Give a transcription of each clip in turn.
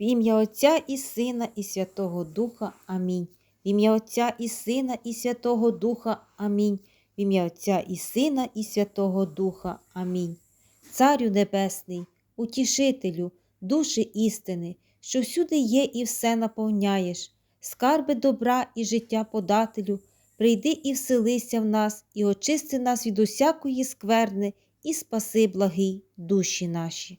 В ім'я Отця і Сина, і Святого Духа. Амінь. В ім'я Отця і Сина, і Святого Духа. Амінь. В ім'я Отця і Сина, і Святого Духа. Амінь. Царю Небесний, утішителю, душі істини, що всюди є і все наповняєш, скарби добра і життя подателю, прийди і вселися в нас, і очисти нас від усякої скверни, і спаси благий душі наші.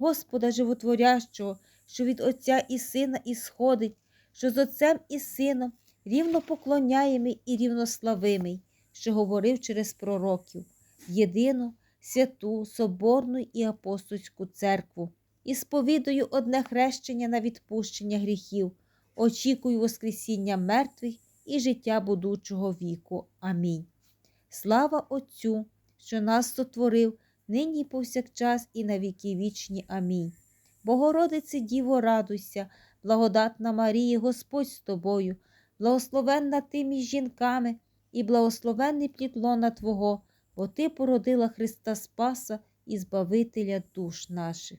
Господа Животворящого, що від Отця і Сина ісходить, що з Отцем і Сином рівно поклоняємий і рівнославимий, що говорив через пророків, єдину, святу, соборну і апостольську церкву, і сповідую одне хрещення на відпущення гріхів, очікую Воскресіння мертвих і життя будучого віку. Амінь. Слава Отцю, що нас сотворив нині повсякчас, і на віки вічні. Амінь. Богородице Діво, радуйся, благодатна Марія, Господь з тобою, благословенна ти між жінками, і благословенний плід лона Твого, бо Ти породила Христа Спаса і Збавителя душ наших.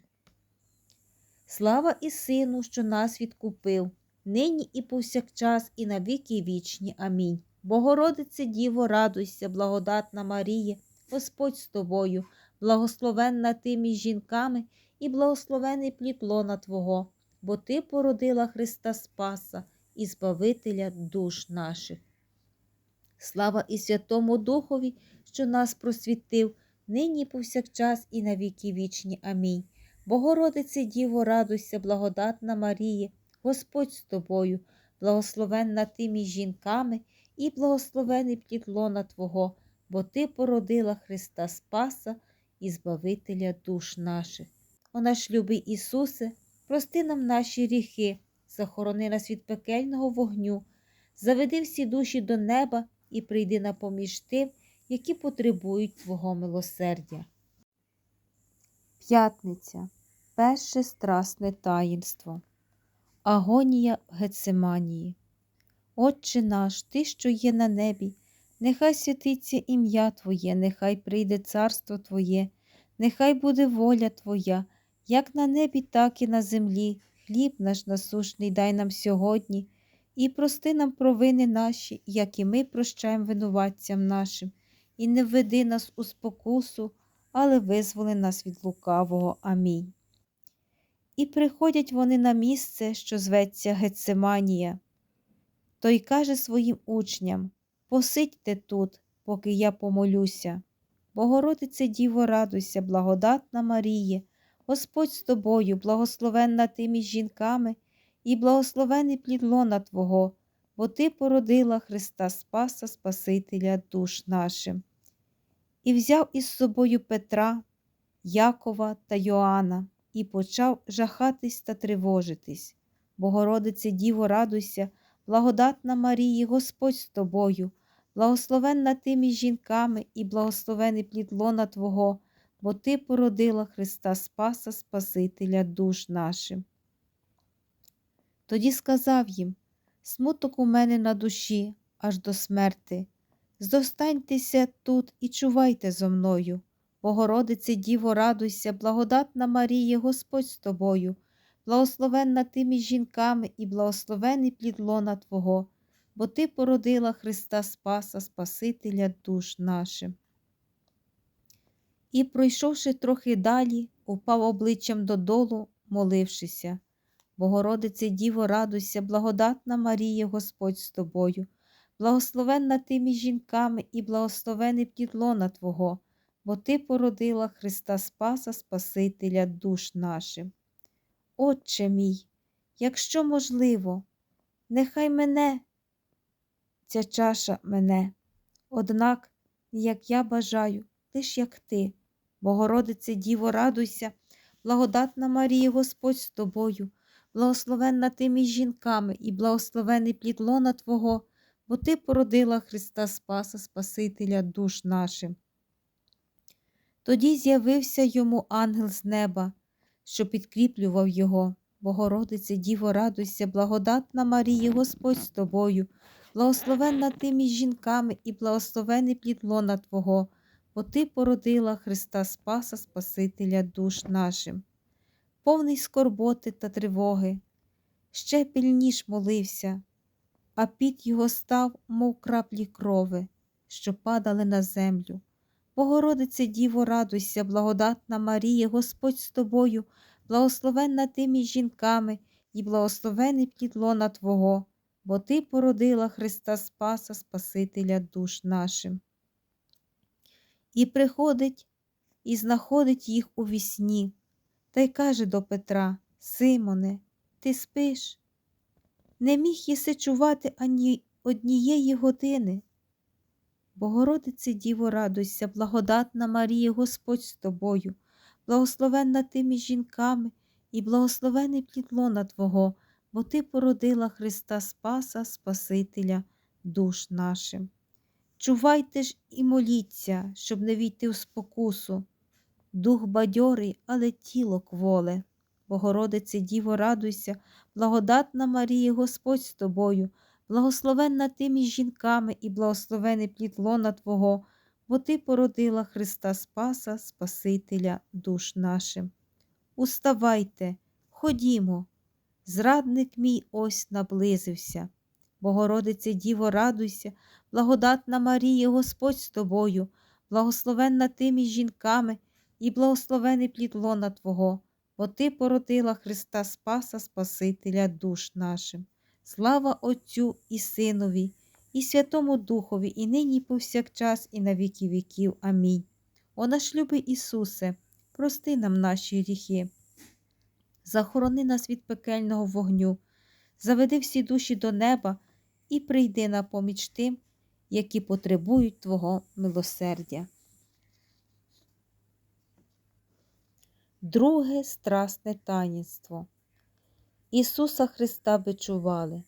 Слава і Сину, що нас відкупив, нині і повсякчас, і на віки вічні. Амінь. Богородице Діво, радуйся, благодатна Марія, Господь з тобою благословенна ти між жінками і благословений плід лона Твого, бо Ти породила Христа Спаса і Збавителя душ наших. Слава і Святому Духові, що нас просвітив, нині повсякчас і на віки вічні. Амінь. Богородице Діво, радуйся, благодатна Марія, Господь з тобою, благословенна ти між жінками і благословений плід лона Твого, бо Ти породила Христа Спаса і Збавителя душ наших. О наш любий Ісусе, прости нам наші гріхи, захорони нас від пекельного вогню, заведи всі душі до неба і прийди на поміж тим, які потребують Твого милосердя. П'ятниця перше страсне таїнство. Агонія в Гецеманії. Отче наш, Ти, що є на небі, Нехай святиться ім'я Твоє, нехай прийде царство Твоє, нехай буде воля Твоя, як на небі, так і на землі. Хліб наш насушний дай нам сьогодні, і прости нам провини наші, як і ми прощаємо винуватцям нашим, і не введи нас у спокусу, але визволи нас від лукавого. Амінь. І приходять вони на місце, що зветься Гецеманія. Той каже своїм учням Посидьте тут, поки я помолюся. Богородице Діво, радуйся, благодатна Маріє, Господь з тобою, благословенна ти між жінками, і благословений плід лона Твого, бо Ти породила Христа Спаса, Спасителя душ нашим. І взяв із собою Петра, Якова та Йоанна і почав жахатись та тривожитись. Богородице Діво, радуйся, благодатна Марії, Господь з тобою благословенна ти між жінками і благословений плід лона Твого, бо Ти породила Христа Спаса, Спасителя душ нашим. Тоді сказав їм смуток у мене на душі аж до смерти. Зостаньтеся тут і чувайте зо мною. Богородице Діво, радуйся, благодатна Марія, Господь з тобою, благословенна ти між жінками і благословений плід лона Твого бо Ти породила Христа Спаса, Спасителя душ нашим. І, пройшовши трохи далі, упав обличчям додолу, молившися. Богородице Діво, радуйся, благодатна Марія, Господь з тобою, благословенна ти між жінками і благословений плідлона Твого, бо Ти породила Христа Спаса, Спасителя душ нашим. Отче мій, якщо можливо, нехай мене, ця чаша мене, однак, як я бажаю, лиш як ти, Богородице Діво, радуйся, благодатна Марія, Господь з тобою, благословенна ти між жінками і благословений плід лона Твого, бо Ти породила Христа Спаса, Спасителя душ нашим. Тоді з'явився йому ангел з неба, що підкріплював його. Богородице, Діво, радуйся, благодатна Марія, Господь з тобою, благословенна ти між жінками і благословений плід лона Твого, бо Ти породила Христа Спаса, Спасителя душ нашим. Повний скорботи та тривоги, ще пильніш молився, а під його став, мов краплі крови, що падали на землю. Богородице Діво, радуйся, благодатна Марія, Господь з тобою, благословенна ти між жінками і благословений плід лона Твого, бо Ти породила Христа Спаса, Спасителя душ нашим. І приходить і знаходить їх у вісні, та й каже до Петра Симоне, ти спиш? Не міг єси чувати ані однієї години. Богородице Діво, радуйся, благодатна Марія, Господь з тобою, благословенна ти між жінками і благословений плід лона Твого, бо Ти породила Христа Спаса, Спасителя душ нашим. Чувайте ж і моліться, щоб не війти в спокусу. Дух бадьорий, але тіло кволе. Богородице Діво, радуйся, благодатна Марія, Господь з тобою, благословенна ти між жінками і благословений плід лона Твого, бо Ти породила Христа Спаса, Спасителя душ нашим. Уставайте, ходімо, зрадник мій ось наблизився. Богородице Діво, радуйся, благодатна Марія, Господь з тобою, благословенна ти між жінками і благословений плід лона Твого, бо Ти породила Христа Спаса, Спасителя душ нашим. Слава Отцю і Синові, і Святому Духові, і нині, і повсякчас, і на віки віків. Амінь. О наш любий Ісусе, прости нам наші гріхи, захорони нас від пекельного вогню, заведи всі душі до неба і прийди на поміч тим, які потребують Твого милосердя. Друге страсне таїнство. Ісуса Христа бичували.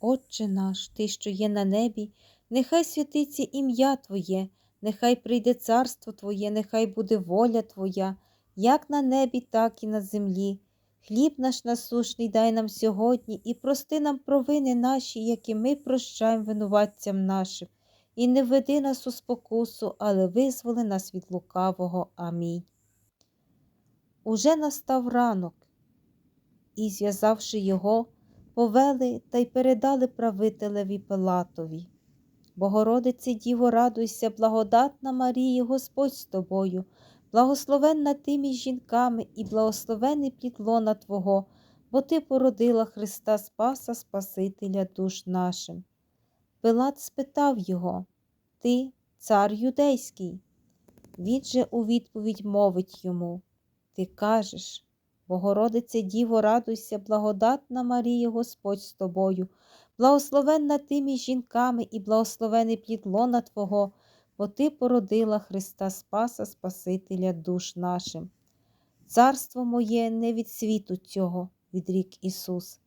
Отче наш, Ти, що є на небі, нехай святиться ім'я Твоє, нехай прийде царство Твоє, нехай буде воля Твоя, як на небі, так і на землі. Хліб наш насушний дай нам сьогодні і прости нам провини наші, які ми прощаємо винуватцям нашим, і не веди нас у спокусу, але визволи нас від лукавого. Амінь. Уже настав ранок, і, зв'язавши його, повели та й передали правителеві Пилатові. Богородице Діво, радуйся, благодатна Марія, Господь з тобою, благословенна ти між жінками і благословений плід лона Твого, бо Ти породила Христа Спаса, Спасителя душ нашим. Пилат спитав його Ти, цар юдейський? Він же у відповідь мовить йому Ти кажеш, Богородице Діво, радуйся, благодатна Марія, Господь з тобою, благословенна ти між жінками і благословений плід лона Твого, бо Ти породила Христа Спаса, Спасителя душ нашим. Царство моє не від світу цього, відрік Ісус.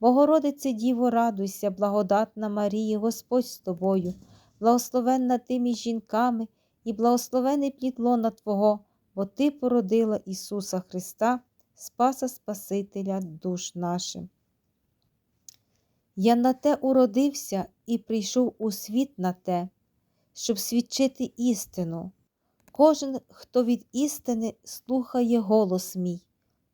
Богородице Діво, радуйся, благодатна Марія, Господь з тобою, благословенна ти між жінками і благословений плід лона Твого, бо Ти породила Ісуса Христа. Спаса Спасителя душ нашим. Я на те уродився і прийшов у світ на те, щоб свідчити істину. Кожен, хто від істини слухає голос мій.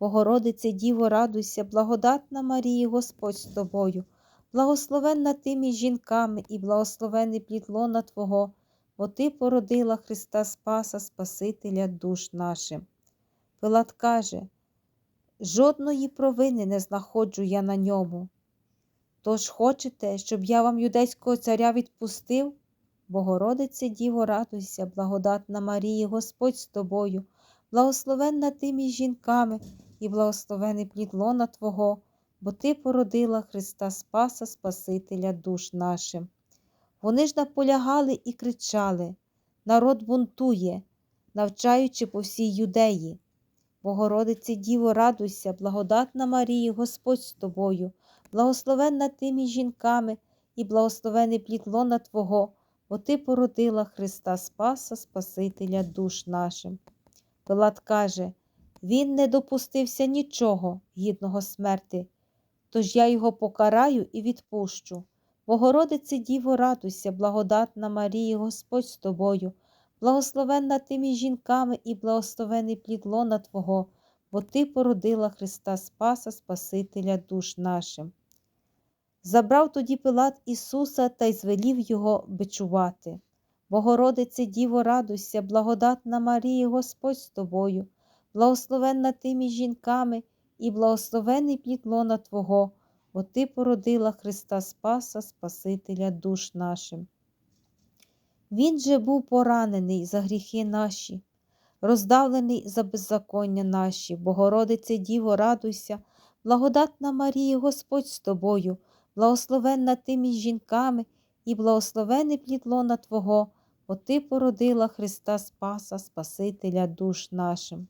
Богородице Діво, радуйся, благодатна Марія, Господь з тобою, благословенна ти між жінками і благословений плід лона Твого, бо Ти породила Христа Спаса, Спасителя душ нашим. Пилат каже жодної провини не знаходжу я на ньому. Тож хочете, щоб я вам юдейського царя відпустив? Богородице Діво, радуйся, благодатна Марії, Господь з тобою, благословенна ти між жінками і благословений плід лона Твого, бо Ти породила Христа Спаса, Спасителя душ нашим. Вони ж наполягали і кричали народ бунтує, навчаючи по всій юдеї. Богородице Діво, радуйся, благодатна Марії, Господь з тобою, благословенна ти між жінками і благословений плід лона Твого, бо Ти породила Христа Спаса, Спасителя душ нашим. Пилат каже Він не допустився нічого гідного смерти, тож я його покараю і відпущу. Богородице Діво, радуйся, благодатна Марії, Господь з тобою, благословенна ти між жінками і благословений плід лона Твого, бо Ти породила Христа Спаса, Спасителя душ нашим. Забрав тоді Пилат Ісуса та й звелів його бичувати. Богородице Діво, радуйся, благодатна Марія, Господь з тобою, благословенна ти між жінками і благословений плід лона Твого, бо Ти породила Христа Спаса, Спасителя душ нашим. Він же був поранений за гріхи наші, роздавлений за беззаконня наші, Богородице Діво, радуйся, благодатна Марія, Господь з тобою, благословенна ти між жінками і благословений плід лона Твого, бо Ти породила Христа Спаса, Спасителя душ нашим.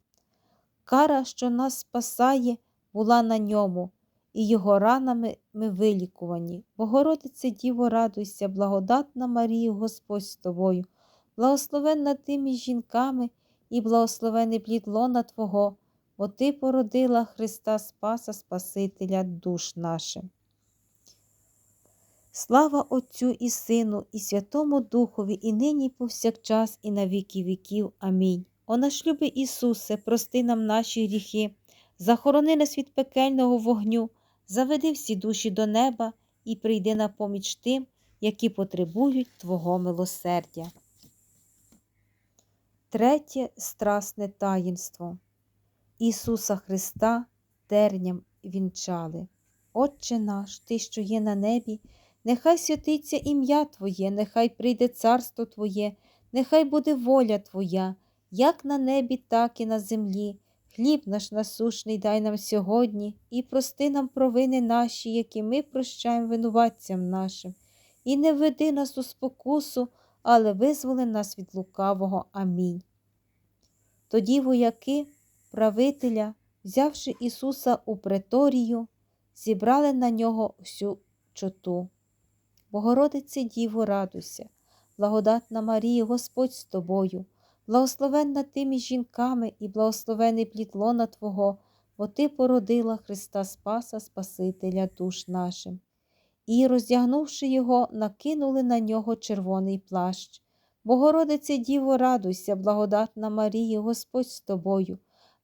Кара, що нас спасає, була на ньому, і його ранами ми вилікувані. Богородице Діво, радуйся, благодатна Марія, Господь з тобою, благословенна ти між жінками і благословений плід лона Твого, бо Ти породила Христа Спаса, Спасителя душ нашим. Слава Отцю і Сину, і Святому Духові, і нині, і повсякчас, і на віки віків. Амінь. О наш любий Ісусе, прости нам наші гріхи, захорони нас від пекельного вогню, заведи всі душі до неба і прийди на поміч тим, які потребують Твого милосердя. Третє страсне таїнство. Ісуса Христа терням вінчали. Отче наш, Ти, що є на небі, нехай святиться ім'я Твоє, нехай прийде царство Твоє, нехай буде воля Твоя, як на небі, так і на землі. Хліб наш насушний дай нам сьогодні і прости нам провини наші, які ми прощаємо винуватцям нашим, і не веди нас у спокусу, але визволи нас від лукавого. Амінь. Тоді вояки, правителя, взявши Ісуса у преторію, зібрали на нього всю чоту. Богородице Діво, радуйся, благодатна Марія, Господь з тобою, благословенна ти між жінками і благословений плід лона Твого, бо Ти породила Христа Спаса, Спасителя душ нашим. І, роздягнувши його, накинули на нього червоний плащ. Богородице Діво, радуйся, благодатна Марія, Господь з тобою,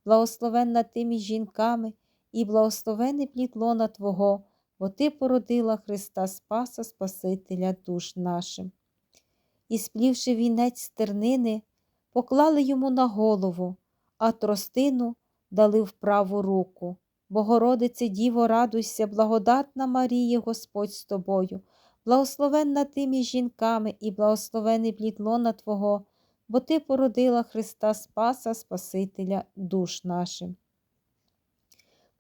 благословенна ти між жінками і благословений плід лона Твого, бо Ти породила Христа Спаса, Спасителя душ нашим. І, сплівши вінець стернини, поклали йому на голову, а тростину дали в праву руку. Богородице Діво, радуйся, благодатна Марія, Господь з тобою, благословенна ти між жінками і благословений плід лона Твого, бо Ти породила Христа Спаса, Спасителя душ нашим.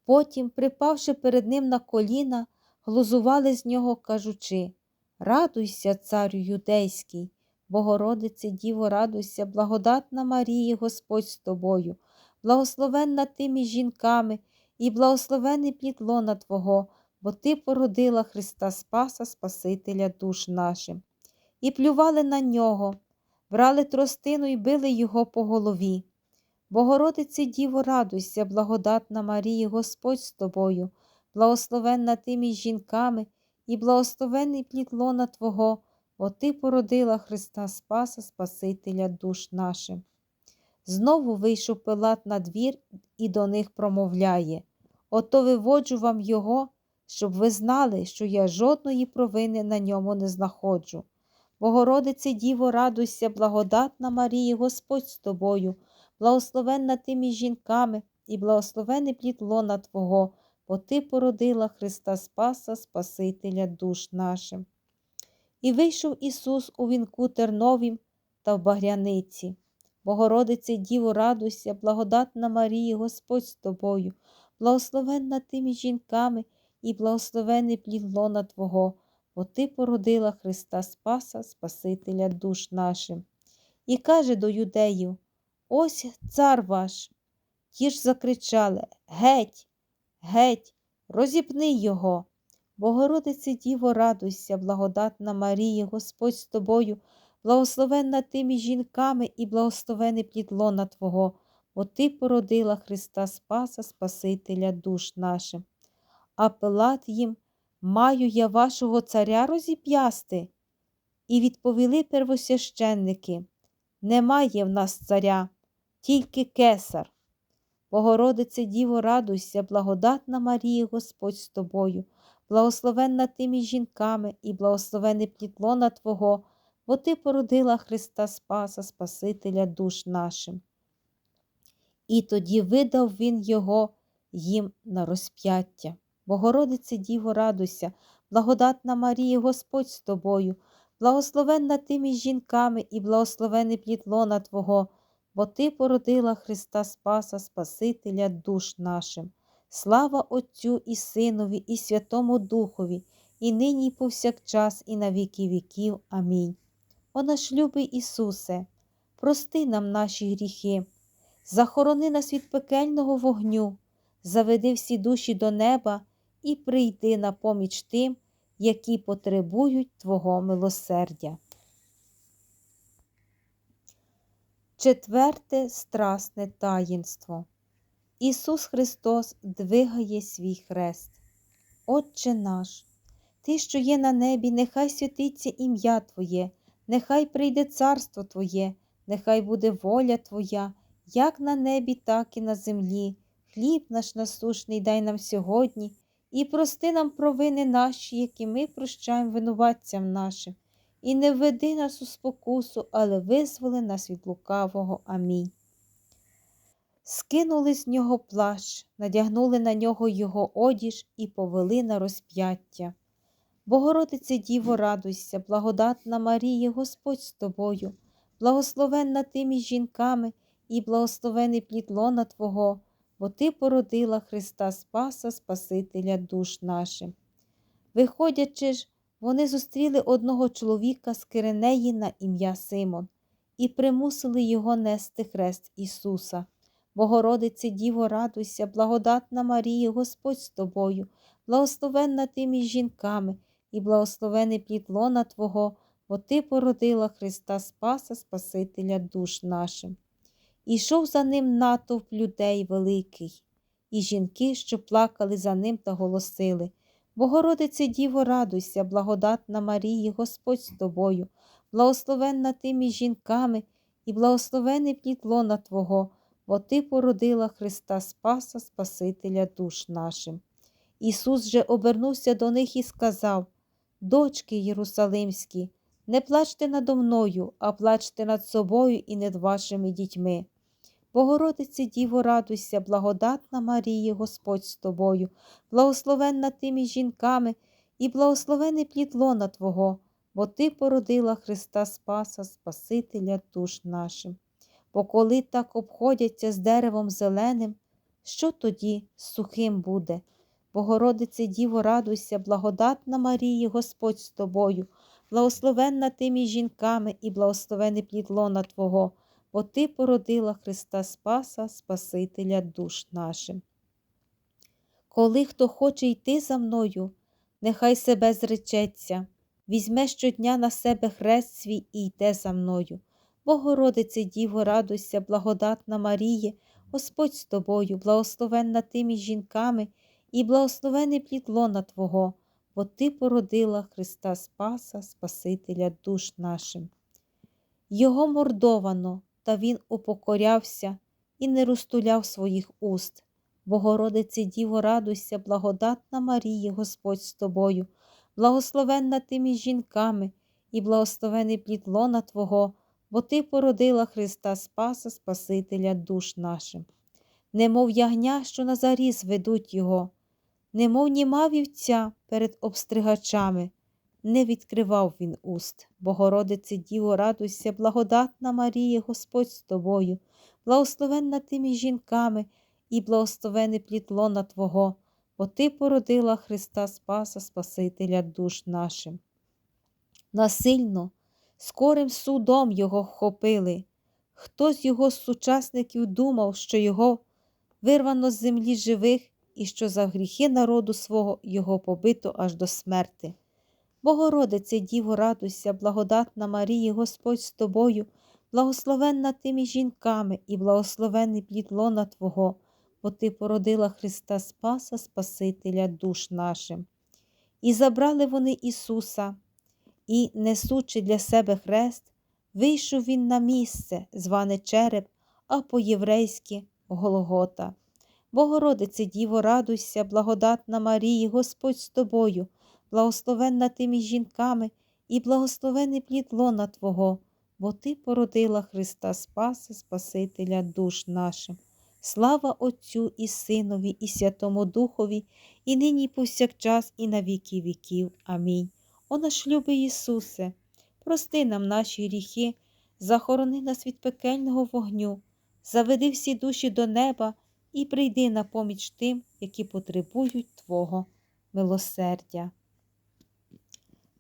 Потім, припавши перед ним на коліна, глузували з нього, кажучи Радуйся, царю юдейський, Богородице Діво, радуйся, благодатна Марія, Господь з тобою, благословенна ти між жінками і благословений плід лона Твого, бо Ти породила Христа Спаса, Спасителя душ нашим. І плювали на нього, брали тростину і били його по голові. Богородице Діво, радуйся, благодатна Марія, Господь з тобою, благословенна ти між жінками і благословений плід лона Твого, бо Ти породила Христа Спаса, Спасителя душ нашим. Знову вийшов Пилат на двір і до них промовляє Ото виводжу вам його, щоб ви знали, що я жодної провини на ньому не знаходжу. Богородице Діво, радуйся, благодатна Марія, Господь з тобою, благословенна ти між жінками і благословений плід лона Твого, бо Ти породила Христа Спаса, Спасителя душ нашим. І вийшов Ісус у вінку терновім та в багряниці. Богородице Діво, радуйся, благодатна Марія, Господь з тобою, благословенна ти між жінками і благословений плід лона Твого, бо Ти породила Христа Спаса, Спасителя душ нашим. І каже до юдеїв: Ось цар ваш. Ті ж закричали Геть, геть, розіпни його. Богородице Діво, радуйся, благодатна Марія, Господь з тобою, благословенна ти між жінками і благословений плід лона Твого, бо Ти породила Христа Спаса, Спасителя душ нашим. А Пилат їм маю я вашого царя розіп'ясти. І відповіли первосвященники Немає в нас царя, тільки кесар. Богородице Діво, радуйся, благодатна Марія, Господь з тобою, благословенна ти між жінками і благословений плітлона Твого, бо Ти породила Христа Спаса, Спасителя душ нашим. І тоді видав Він Його їм на розп'яття. Богородице Діво, радуйся, благодатна Марія, Господь з тобою, благословенна ти між жінками і благословений плід лона Твого, бо Ти породила Христа Спаса, Спасителя душ нашим. Слава Отцю і Синові, і Святому Духові, і нині, і повсякчас, і на віки віків. Амінь. О наш любий Ісусе, прости нам наші гріхи, захорони нас від пекельного вогню, заведи всі душі до неба і прийди на поміч тим, які потребують Твого милосердя. Четверте страсне таїнство. Ісус Христос двигає свій хрест. Отче наш, Ти, що є на небі, нехай святиться ім'я Твоє, нехай прийде царство Твоє, нехай буде воля Твоя, як на небі, так і на землі. Хліб наш насушний дай нам сьогодні і прости нам провини наші, які ми прощаємо винуватцям нашим, і не введи нас у спокусу, але визволи нас від лукавого. Амінь. Скинули з нього плащ, надягнули на нього його одіж і повели на розп'яття. Богородице Діво, радуйся, благодатна Марія, Господь з тобою, благословенна ти між жінками і благословений плід лона Твого бо Ти породила Христа Спаса, Спасителя душ нашим. Виходячи ж, вони зустріли одного чоловіка з Киренеї на ім'я Симон і примусили його нести хрест Ісуса. Богородице Діво, радуйся, благодатна Марія, Господь з тобою, благословенна ти між жінками і благословений плід лона Твого, бо Ти породила Христа Спаса, Спасителя душ нашим. Ішов за ним натовп людей великий, і жінки, що плакали за ним та голосили Богородице Діво, радуйся, благодатна Марії, Господь з тобою, благословенна ти між жінками і благословений плід лона Твого, бо Ти породила Христа Спаса, Спасителя душ нашим. Ісус же обернувся до них і сказав Дочки Єрусалимські, не плачте надо мною, а плачте над собою і над вашими дітьми. Богородице Діво, радуйся, благодатна Марія, Господь з тобою, благословенна ти між жінками і благословений плід лона Твого, бо Ти породила Христа Спаса, Спасителя душ нашим. Бо коли так обходяться з деревом зеленим, що тоді сухим буде? Богородице Діво, радуйся, благодатна Марія, Господь з тобою, благословенна ти жінками і благословений плід лона Твого бо Ти породила Христа Спаса, Спасителя душ нашим. Коли хто хоче йти за мною, нехай себе зречеться, візьме щодня на себе хрест свій і йде за мною. Богородице Діво, радуйся, благодатна Маріє, Господь з тобою, благословенна ти між жінками і благословений плід лона Твого, бо Ти породила Христа Спаса, Спасителя душ нашим. Його мордовано, та він упокорявся і не розтуляв своїх уст. Богородице Діво, радуйся, благодатна Марія, Господь з тобою, благословенна ти між жінками і благословений плід лона Твого, бо Ти породила Христа Спаса, Спасителя душ нашим. немов ягня, що на заріз ведуть його, немов німа вівця перед обстригачами. Не відкривав він уст. Богородице Діво, радуйся, благодатна Марія, Господь з тобою, благословенна ти між жінками і благословений плід лона Твого, бо Ти породила Христа Спаса, Спасителя душ нашим. Насильно, скорим судом його вхопили. Хто з його сучасників думав, що його вирвано з землі живих і що за гріхи народу свого його побито аж до смерти. Богородице, Діво, радуйся, благодатна Марія, Господь з тобою, благословенна ти між жінками і благословенний плід лона Твого, бо Ти породила Христа Спаса, Спасителя душ нашим. І забрали вони Ісуса, і, несучи для себе хрест, вийшов він на місце, зване череп, а по-єврейськи Голгота. Богородице, Діво, радуйся, благодатна Марії, Господь з тобою, благословенна ти між жінками і благословений плід лона Твого, бо Ти породила Христа Спаса, Спасителя душ нашим. Слава Отцю і Синові, і Святому Духові, і нині, і повсякчас, і на віки віків. Амінь. О наш любий Ісусе, прости нам наші гріхи, захорони нас від пекельного вогню, заведи всі душі до неба і прийди на поміч тим, які потребують Твого милосердя.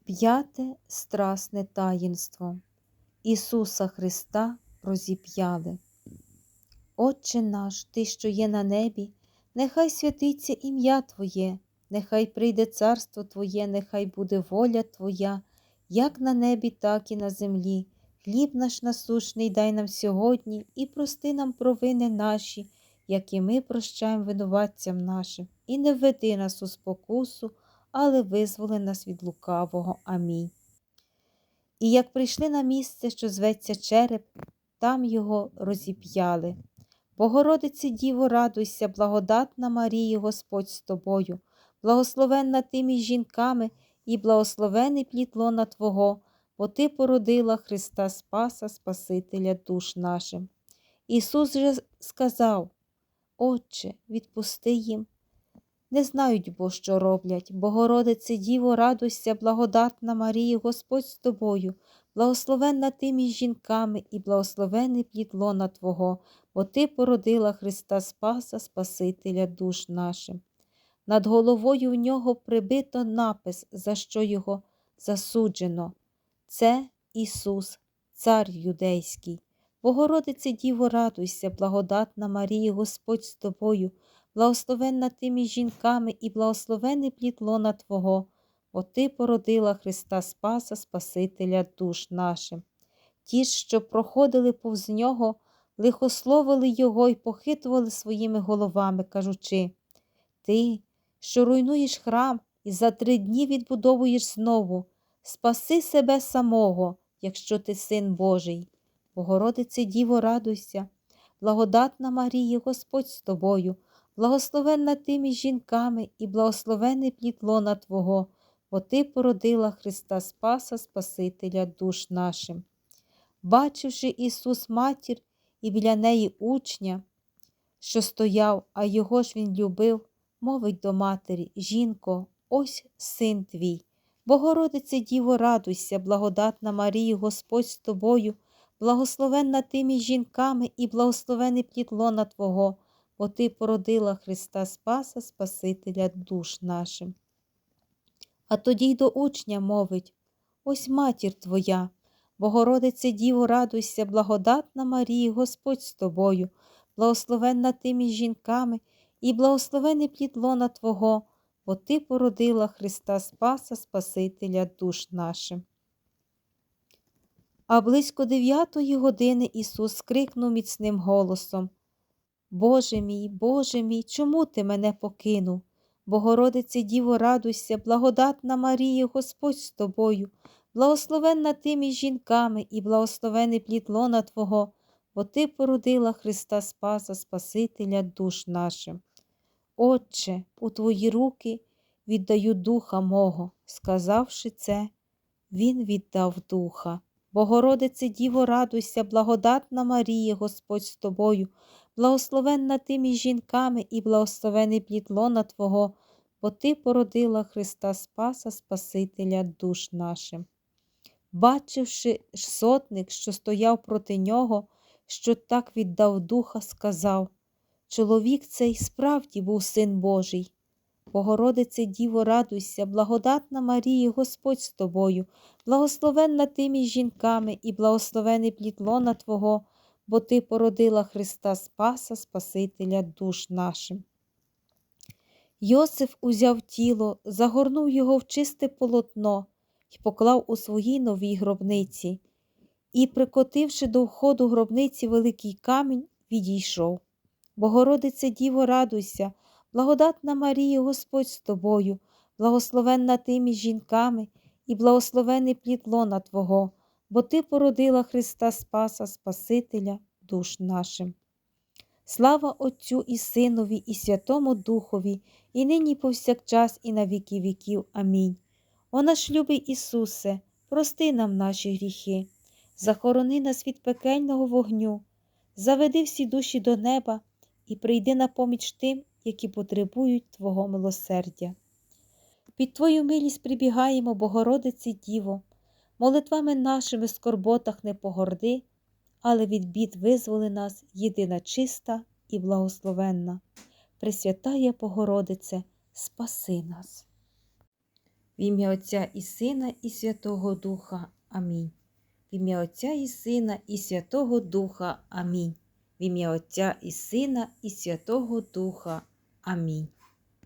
П'яте страсне таїнство Ісуса Христа розіп'яли. Отче наш, Ти, що є на небі, нехай святиться ім'я Твоє, нехай прийде царство Твоє, нехай буде воля Твоя, як на небі, так і на землі. Хліб наш насушний дай нам сьогодні і прости нам провини наші, як і ми прощаємо винуватцям нашим, і не введи нас у спокусу, але визволи нас від лукавого. Амінь. І як прийшли на місце, що зветься череп, там його розіп'яли. Богородиці Діво, радуйся, благодатна Марія, Господь з тобою, благословенна ти між жінками і благословений плід лона Твого, бо Ти породила Христа Спаса, Спасителя душ нашим. Ісус же сказав, Отче, відпусти їм. Не знають, бо що роблять. Богородице Діво, радуйся, благодатна Марія, Господь з тобою, благословенна ти між жінками і благословений плід лона Твого, бо Ти породила Христа Спаса, Спасителя душ нашим. Над головою в нього прибито напис, за що його засуджено. Це Ісус, Цар Юдейський. Богородице Діво, радуйся, благодатна Марія, Господь з тобою, благословенна ти між жінками і благословений плід лона Твого, бо Ти породила Христа Спаса, Спасителя душ нашим. Ті, що проходили повз нього, лихословили Його і похитували своїми головами, кажучи Ти, що руйнуєш храм і за три дні відбудовуєш знову, спаси себе самого, якщо ти син Божий. Богородице Діво, радуйся, благодатна Марія, Господь з тобою, благословенна ти між жінками і благословений плід лона Твого, бо Ти породила Христа Спаса, Спасителя душ нашим. Бачивши Ісус матір і біля неї учня, що стояв, а його ж він любив, мовить до матері Жінко, ось син твій. Богородице Діво, радуйся, благодатна Марія, Господь з тобою, благословенна ти між жінками і благословений плід лона Твого, бо Ти породила Христа Спаса, Спасителя душ нашим. А тоді й до учня мовить Ось матір Твоя, Богородице Діво, радуйся, благодатна Марія, Господь з тобою, благословенна ти між жінками і благословений плід лона Твого, бо Ти породила Христа Спаса, Спасителя душ нашим. А близько дев'ятої години Ісус скрикнув міцним голосом Боже мій, Боже мій, чому ти мене покинув? Богородице Діво, радуйся, благодатна Марія, Господь з тобою, благословенна ти між жінками і благословений плід лона Твого, бо Ти породила Христа Спаса, Спасителя душ нашим. Отче, у Твої руки віддаю духа мого. Сказавши це, Він віддав духа. Богородице Діво, радуйся, благодатна Марія, Господь з тобою, благословенна ти між жінками і благословений плід лона Твого, бо Ти породила Христа Спаса, Спасителя душ нашим. Бачивши сотник, що стояв проти нього, що так віддав духа, сказав Чоловік цей справді був син Божий. Богородице Діво, радуйся, благодатна Марія, Господь з тобою, благословенна ти між жінками і благословений плід лона Твого, бо Ти породила Христа Спаса, Спасителя душ нашим. Йосиф узяв тіло, загорнув його в чисте полотно і поклав у своїй новій гробниці, і, прикотивши до входу гробниці великий камінь, відійшов. Богородице Діво, радуйся, благодатна Марія, Господь з тобою, благословенна ти між жінками і благословений плід лона Твого, бо Ти породила Христа Спаса, Спасителя душ нашим. Слава Отцю і Синові, і Святому Духові, і нині повсякчас, і на віки віків. Амінь. О наш любий Ісусе, прости нам наші гріхи, захорони нас від пекельного вогню, заведи всі душі до неба і прийди на поміч тим, які потребують Твого милосердя. Під Твою милість прибігаємо, Богородиці Діво, молитвами нашими скорботах не погорди, але від бід визволи нас єдина чиста і благословенна. Пресвятая Богородице, спаси нас. В ім'я Отця і Сина, і Святого Духа. Амінь. В ім'я Отця і Сина, і Святого Духа. Амінь. В ім'я Отця і Сина, і Святого Духа. Амінь.